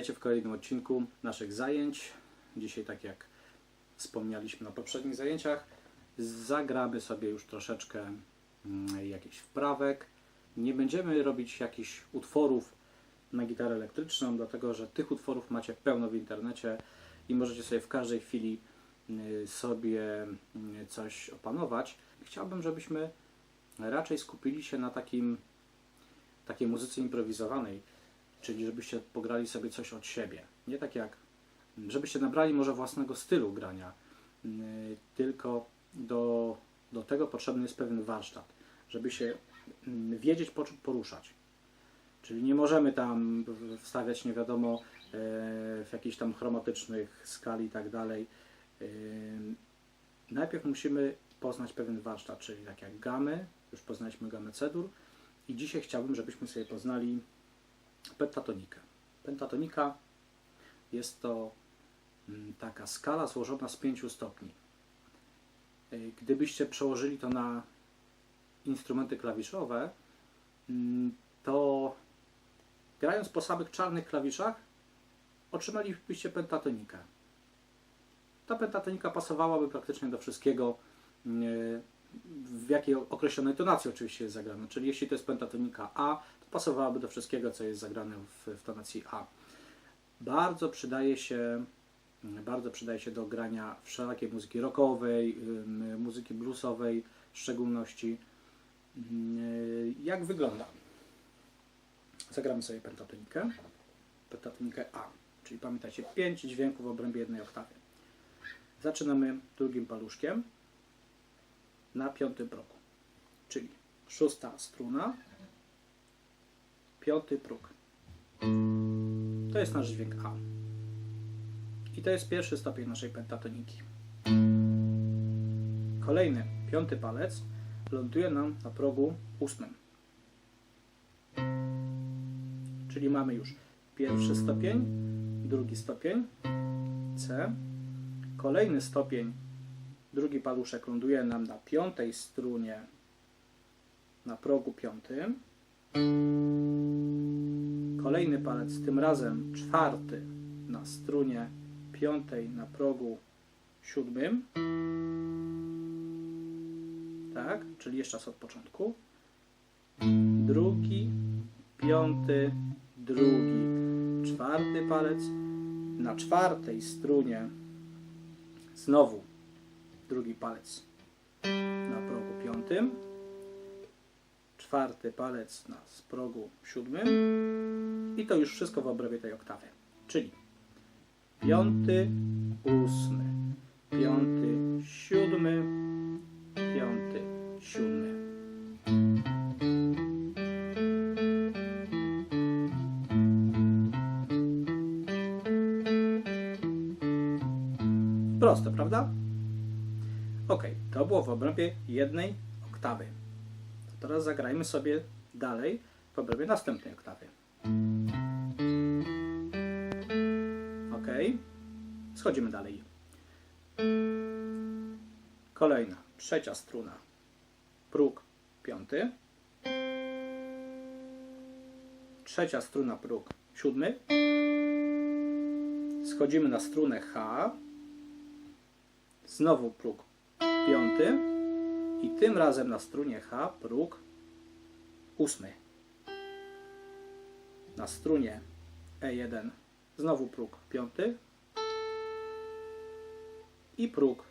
Witajcie w kolejnym odcinku naszych zajęć. Dzisiaj, tak jak wspomnieliśmy na poprzednich zajęciach, zagramy sobie już troszeczkę mm, jakichś wprawek. Nie będziemy robić jakichś utworów na gitarę elektryczną, dlatego że tych utworów macie pełno w internecie i możecie sobie w każdej chwili y, sobie y, coś opanować. Chciałbym, żebyśmy raczej skupili się na takim, takiej muzyce improwizowanej, czyli żebyście pograli sobie coś od siebie. Nie tak jak, żebyście nabrali może własnego stylu grania, yy, tylko do, do tego potrzebny jest pewien warsztat, żeby się yy, wiedzieć po czym poruszać. Czyli nie możemy tam wstawiać nie wiadomo yy, w jakichś tam chromatycznych skali i tak dalej. Yy, Najpierw musimy poznać pewien warsztat, czyli tak jak gamy, już poznaliśmy gamę cedur i dzisiaj chciałbym, żebyśmy sobie poznali pentatonikę. Pentatonika jest to mm, taka skala złożona z pięciu stopni. Y, Gdybyście przełożyli to na instrumenty klawiszowe, mm, to grając po samych czarnych klawiszach otrzymalibyście pentatonikę. Ta pentatonika pasowałaby praktycznie do wszystkiego, y, w jakiej określonej tonacji oczywiście jest zagrane. Czyli jeśli to jest pentatonika A, pasowałaby do wszystkiego, co jest zagrane w, w tonacji A. Bardzo przydaje się bardzo przydaje się do grania wszelakiej muzyki rockowej, muzyki bluesowej w szczególności. Yy, Jak wygląda? Zagramy sobie pentatonikę. Pentatonikę A, czyli pamiętajcie, 5 dźwięków w obrębie jednej oktawy. Zaczynamy drugim paluszkiem na piątym progu, czyli szósta struna, piąty próg. To jest nasz dźwięk A. I to jest pierwszy stopień naszej pentatoniki. Kolejny, piąty palec, ląduje nam na progu ósmym. Czyli mamy już pierwszy stopień, drugi stopień, C. Kolejny stopień, drugi paluszek ląduje nam na piątej strunie na progu piątym. Kolejny palec, tym razem czwarty na strunie piątej na progu siódmym. Tak, czyli jeszcze raz od początku. Drugi, piąty, drugi, czwarty palec. Na czwartej strunie znowu drugi palec na progu piątym. Czwarty palec na progu siódmym. I to już wszystko w obrębie tej oktawy. Czyli piąty, ósmy, piąty, siódmy, piąty, siódmy. Proste, prawda? Ok, to było w obrębie jednej oktawy. Teraz zagrajmy sobie dalej w obrębie następnej oktawy. Ok. Schodzimy dalej. Kolejna, trzecia struna. Próg piąty. Trzecia struna, próg siódmy. Schodzimy na strunę H. Znowu próg piąty. I tym razem na strunie H próg ósmy. Na strunie E1 znowu próg piąty i próg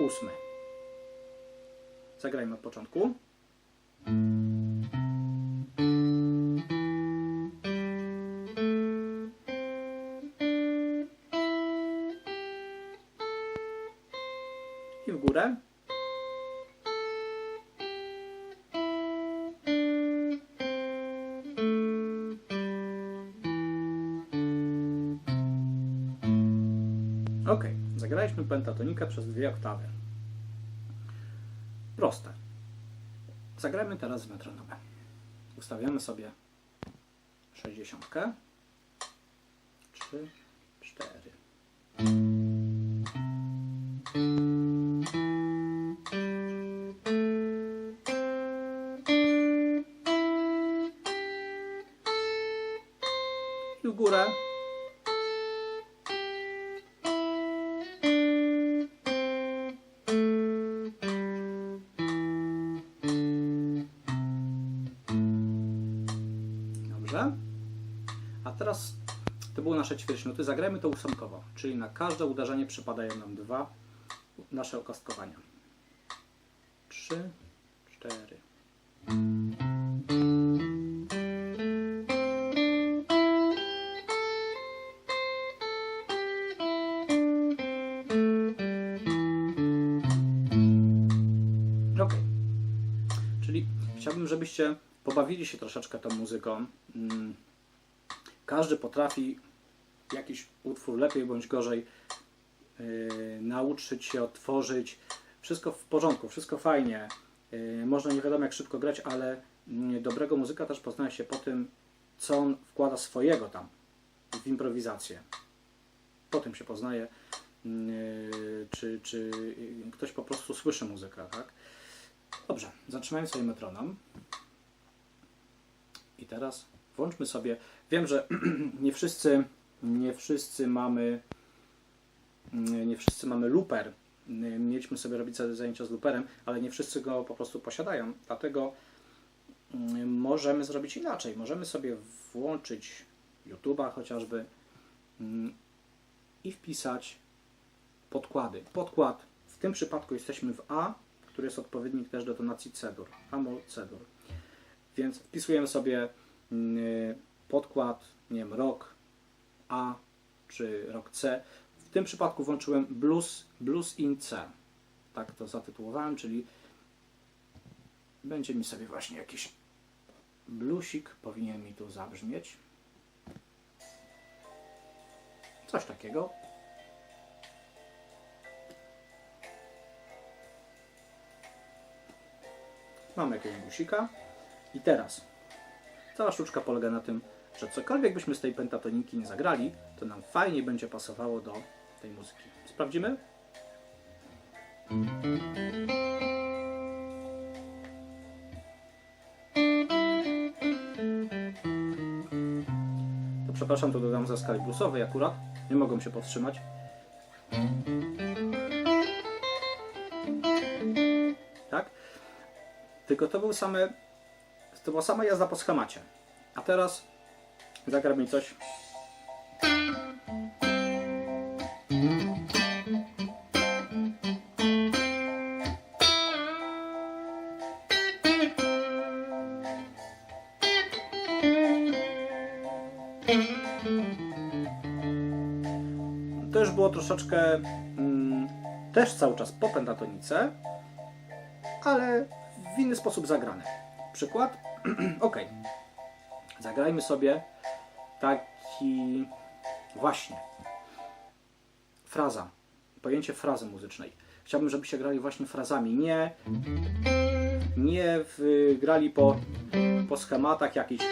ósmy. Zagrajmy od początku. Ok, zagraliśmy pentatonikę przez dwie oktawy. Proste. Zagrajmy teraz z metronomem. Ustawiamy sobie 60. 3, teraz to były nasze ćwierćnuty. Zagrajmy to ósemkowo, czyli na każde uderzenie przypadają nam dwa nasze okostkowania. Trzy, cztery. Ok. Czyli chciałbym, żebyście pobawili się troszeczkę tą muzyką. Każdy potrafi jakiś utwór lepiej bądź gorzej yy, nauczyć się otworzyć. Wszystko w porządku, wszystko fajnie. Yy, można nie wiadomo jak szybko grać, ale mm, dobrego muzyka też poznaje się po tym, co on wkłada swojego tam w improwizację. Po tym się poznaje, yy, czy, czy yy, ktoś po prostu słyszy muzykę, tak? Dobrze, zatrzymajmy sobie metronom. I teraz włączmy sobie. Wiem, że nie wszyscy, nie wszyscy mamy, nie wszyscy mamy looper. Mieliśmy sobie robić zajęcia z looperem, ale nie wszyscy go po prostu posiadają. Dlatego mm, możemy zrobić inaczej. Możemy sobie włączyć YouTube'a chociażby mm, i wpisać podkłady. Podkład, w tym przypadku jesteśmy w A, który jest odpowiednik też do tonacji C-dur, Amol C-dur. Więc wpisujemy sobie mm, podkład, nie wiem, rock A czy rock C. W tym przypadku włączyłem blues, blues in C. Tak to zatytułowałem, czyli będzie mi sobie właśnie jakiś bluesik powinien mi tu zabrzmieć. Coś takiego. Mamy jakiegoś blusika. I teraz cała sztuczka polega na tym, że cokolwiek byśmy z tej pentatoniki nie zagrali, to nam fajnie będzie pasowało do tej muzyki. Sprawdzimy? To przepraszam, to dodam ze skali bluesowej akurat. Nie mogą się powstrzymać. Tak? Tylko to był same, to była sama jazda po schemacie. A teraz zagra mi coś. To już było troszeczkę mm, też cały czas po pentatonice, ale w inny sposób zagrane. Przykład? ok. Zagrajmy sobie taki właśnie fraza, pojęcie frazy muzycznej. Chciałbym, żebyście grali właśnie frazami, nie nie w, grali po, po schematach jakichś,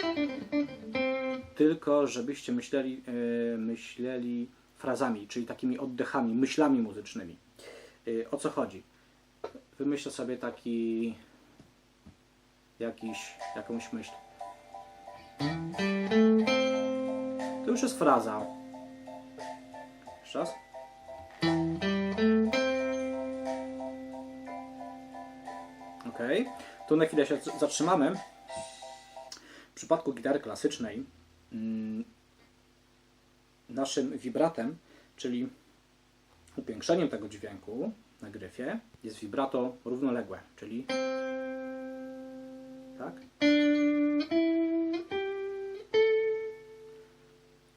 tylko żebyście myśleli, yy, myśleli frazami, czyli takimi oddechami, myślami muzycznymi. Yy, o co chodzi? Wymyślę sobie taki jakiś, jakąś myśl. To już jest fraza. Jeszcze raz. Ok. Tu na chwilę się zatrzymamy. W przypadku gitary klasycznej mm, naszym wibratem, czyli upiększeniem tego dźwięku na gryfie jest vibrato równoległe, czyli tak?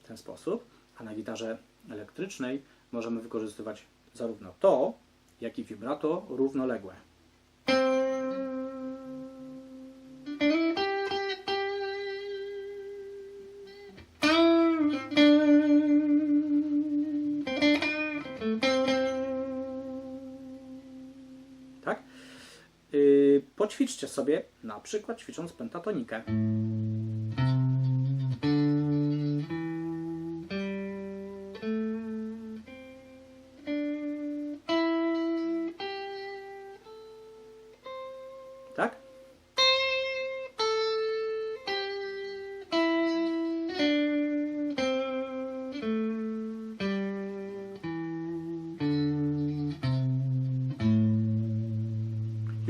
Ten sposób. A na gitarze elektrycznej możemy wykorzystywać zarówno to, jak i vibrato równoległe. Tak? Yy, poćwiczcie sobie, na przykład ćwicząc pentatonikę.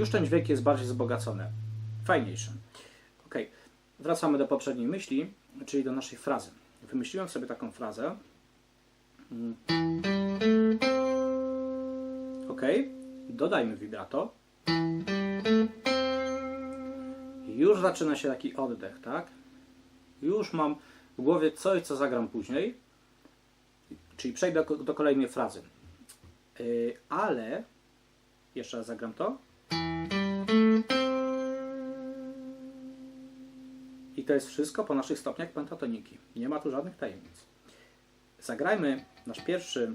Już ten jest bardziej wzbogacony, fajniejszy. Ok, wracamy do poprzedniej myśli, czyli do naszej frazy. Wymyśliłem sobie taką frazę. Ok, dodajmy vibrato. Już zaczyna się taki oddech, tak? Już mam w głowie coś, co zagram później. Czyli przejdę do, kolejnej frazy. Yy, ale jeszcze raz zagram to. To jest wszystko po naszych stopniach pentatoniki. Nie ma tu żadnych tajemnic. Zagrajmy nasz pierwszy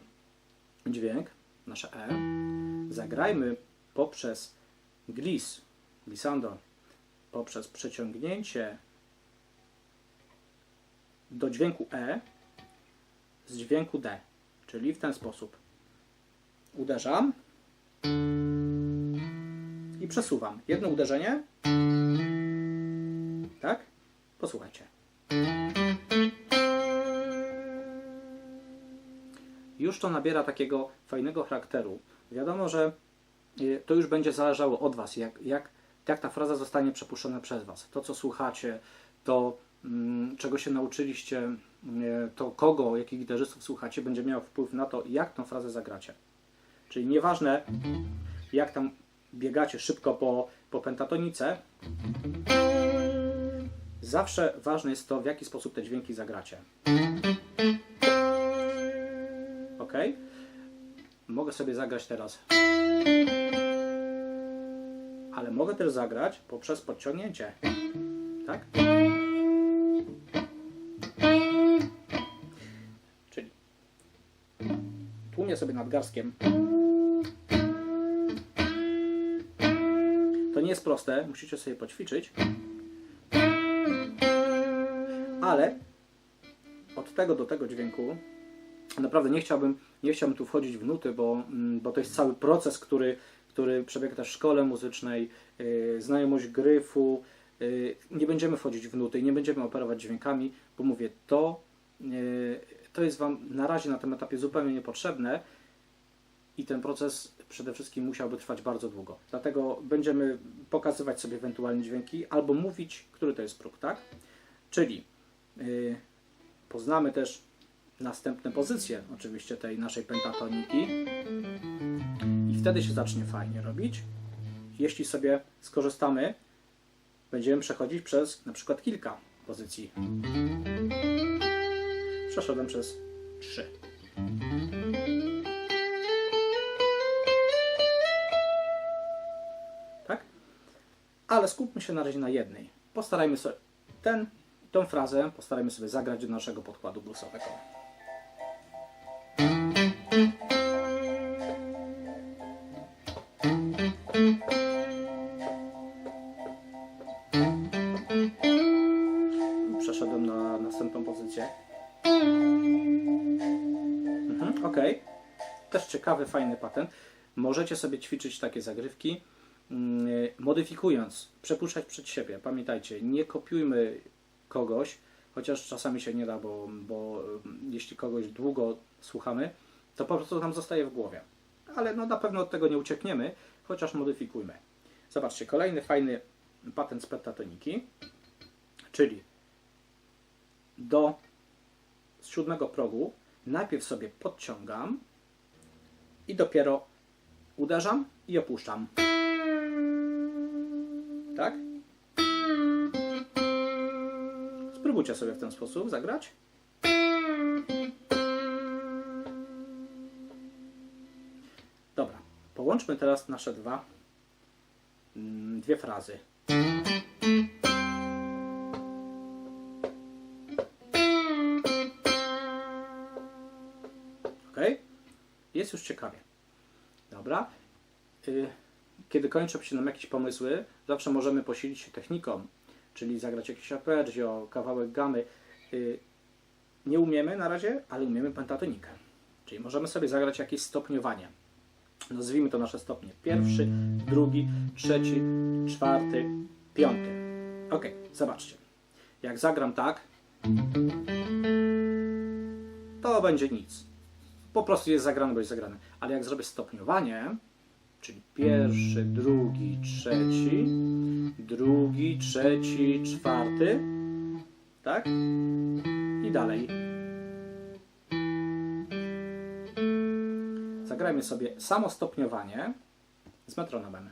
dźwięk, nasze E. Zagrajmy poprzez glis, glissando, poprzez przeciągnięcie do dźwięku E z dźwięku D, czyli w ten sposób. Uderzam i przesuwam. Jedno uderzenie. Tak? Posłuchajcie. Już to nabiera takiego fajnego charakteru. Wiadomo, że y, to już będzie zależało od Was, jak, jak, jak ta fraza zostanie przepuszczona przez Was. To, co słuchacie, to mm, czego się nauczyliście, y, to kogo, jakich gitarzystów słuchacie, będzie miało wpływ na to, jak tą frazę zagracie. Czyli nieważne, jak tam biegacie szybko po, po pentatonice, zawsze ważne jest to, w jaki sposób te dźwięki zagracie. Ok? Mogę sobie zagrać teraz. Ale mogę też zagrać poprzez podciągnięcie. Tak? Czyli tłumię sobie nadgarstkiem. To nie jest proste, musicie sobie poćwiczyć. Ale od tego do tego dźwięku naprawdę nie chciałbym, nie chciałbym tu wchodzić w nuty, bo, mm, bo to jest cały proces, który, który przebiega też w szkole muzycznej, yy, znajomość gryfu. Yy, nie będziemy wchodzić w nuty i nie będziemy operować dźwiękami, bo mówię, to, yy, to jest Wam na razie na tym etapie zupełnie niepotrzebne i ten proces przede wszystkim musiałby trwać bardzo długo. Dlatego będziemy pokazywać sobie ewentualnie dźwięki albo mówić, który to jest próg, tak? Czyli poznamy też następne pozycje oczywiście tej naszej pentatoniki i wtedy się zacznie fajnie robić. Jeśli sobie skorzystamy, będziemy przechodzić przez na przykład kilka pozycji. Przeszedłem przez trzy. Tak? Ale skupmy się na razie na jednej. Postarajmy sobie ten, tą frazę postarajmy sobie zagrać do naszego podkładu bluesowego. Przeszedłem na następną pozycję. Mhm, ok. Też ciekawy, fajny patent. Możecie sobie ćwiczyć takie zagrywki, mm, modyfikując, przepuszczać przed siebie. Pamiętajcie, nie kopiujmy kogoś, chociaż czasami się nie da, bo, bo jeśli kogoś długo słuchamy, to po prostu nam zostaje w głowie. Ale no na pewno od tego nie uciekniemy, chociaż modyfikujmy. Zobaczcie, kolejny fajny patent z pentatoniki, czyli do siódmego progu najpierw sobie podciągam i dopiero uderzam i opuszczam. Tak? Spróbujcie sobie w ten sposób zagrać. Dobra, połączmy teraz nasze dwa, mm, dwie frazy. Ok? Jest już ciekawie. Dobra. Y, Kiedy kończą się nam jakieś pomysły, zawsze możemy posilić się techniką, czyli zagrać jakiś arpeggio, kawałek gamy. Y, Nie umiemy na razie, ale umiemy pentatonikę. Czyli możemy sobie zagrać jakieś stopniowanie. Nazwijmy to nasze stopnie. Pierwszy, drugi, trzeci, czwarty, piąty. Ok, zobaczcie. Jak zagram tak, to będzie nic. Po prostu jest zagrane, bo jest zagrane. Ale jak zrobię stopniowanie, Czyli pierwszy, drugi, trzeci, drugi, trzeci, czwarty. Tak? I dalej. Zagrajmy sobie samostopniowanie z metronomem.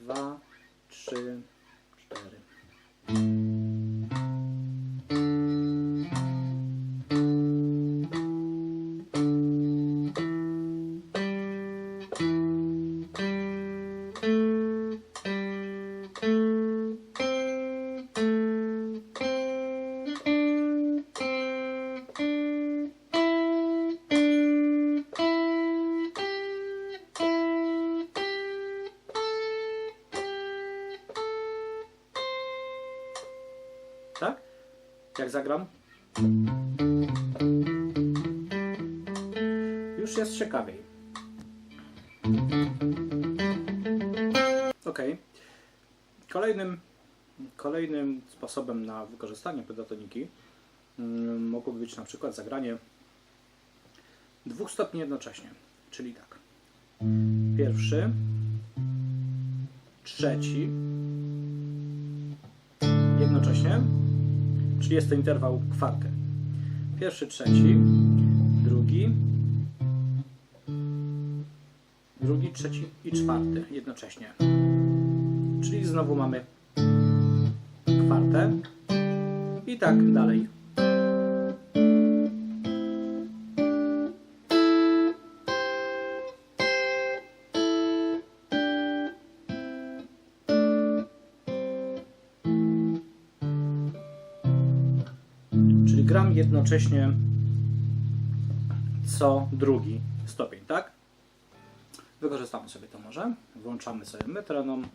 Dwa, trzy, cztery. Jak zagram? Już jest ciekawiej. Ok. Kolejnym, kolejnym sposobem na wykorzystanie pentatoniki mm, mogłoby być na przykład zagranie dwóch stopni jednocześnie. Czyli tak. Pierwszy, trzeci, jednocześnie, czyli jest to interwał kwarkę. Pierwszy, trzeci, drugi, drugi, trzeci i czwarty jednocześnie. Czyli znowu mamy kwartę i tak dalej. Jednocześnie co drugi stopień, tak? Wykorzystamy sobie to może. Włączamy sobie metronom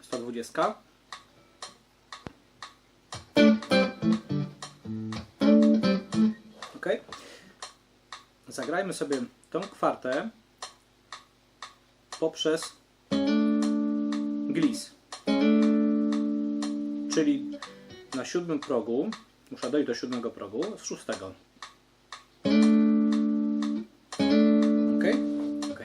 120. Ok. Zagrajmy sobie tą kwartę poprzez glis. Czyli na siódmym progu, muszę dojść do siódmego progu, z szóstego. Ok? Ok.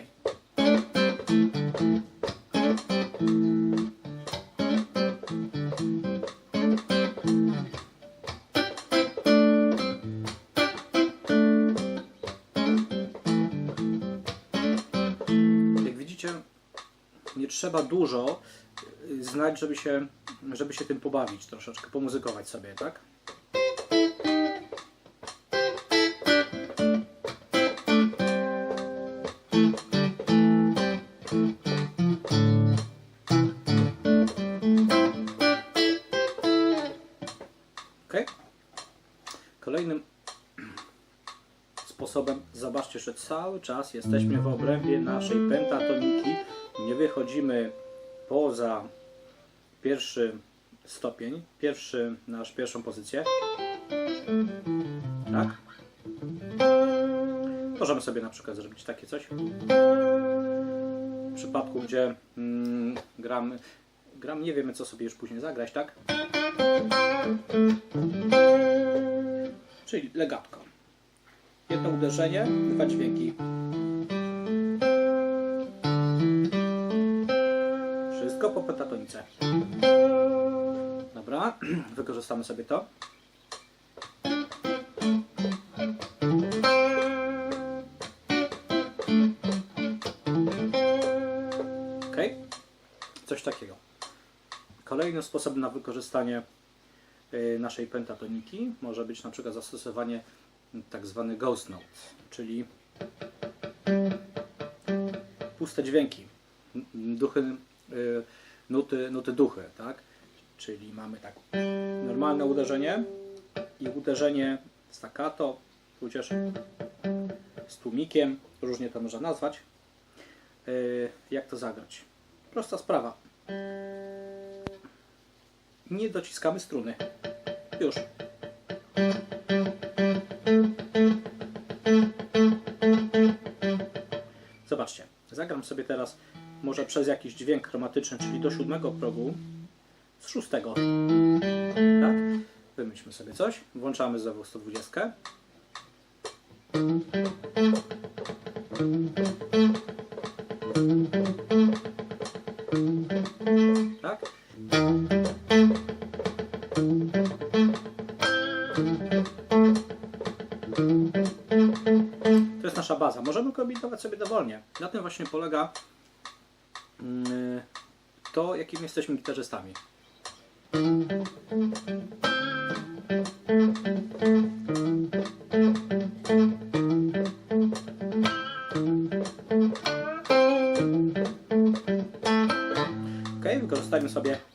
Jak widzicie, nie trzeba dużo y, znać, żeby się, żeby się tym pobawić troszeczkę, pomuzykować sobie, tak? Cały czas jesteśmy w obrębie naszej pentatoniki. Nie wychodzimy poza pierwszy stopień, pierwszy, nasz pierwszą pozycję. Tak? Możemy sobie na przykład zrobić takie coś. W przypadku, gdzie mm, gram, gram, nie wiemy co sobie już później zagrać, tak? Czyli legatko. Jedno uderzenie, dwa dźwięki. Wszystko po pentatonice. Dobra, wykorzystamy sobie to. Ok, coś takiego. Kolejnym sposobem na wykorzystanie y, naszej pentatoniki może być na przykład zastosowanie tak zwany ghost note, czyli puste dźwięki, duchy, y, nuty, nuty duchy, tak? Czyli mamy tak normalne uderzenie i uderzenie staccato, tudzież z tłumikiem, różnie to można nazwać. Y, Jak to zagrać? Prosta sprawa. Nie dociskamy struny. Już. Zagram sobie teraz może przez jakiś dźwięk chromatyczny, czyli do siódmego progu z szóstego. Tak? Wymyślmy sobie coś. Włączamy znowu 120. baza. Możemy kombinować sobie dowolnie. Na tym właśnie polega mm, to, jakimi jesteśmy gitarzystami. Ok, wykorzystajmy sobie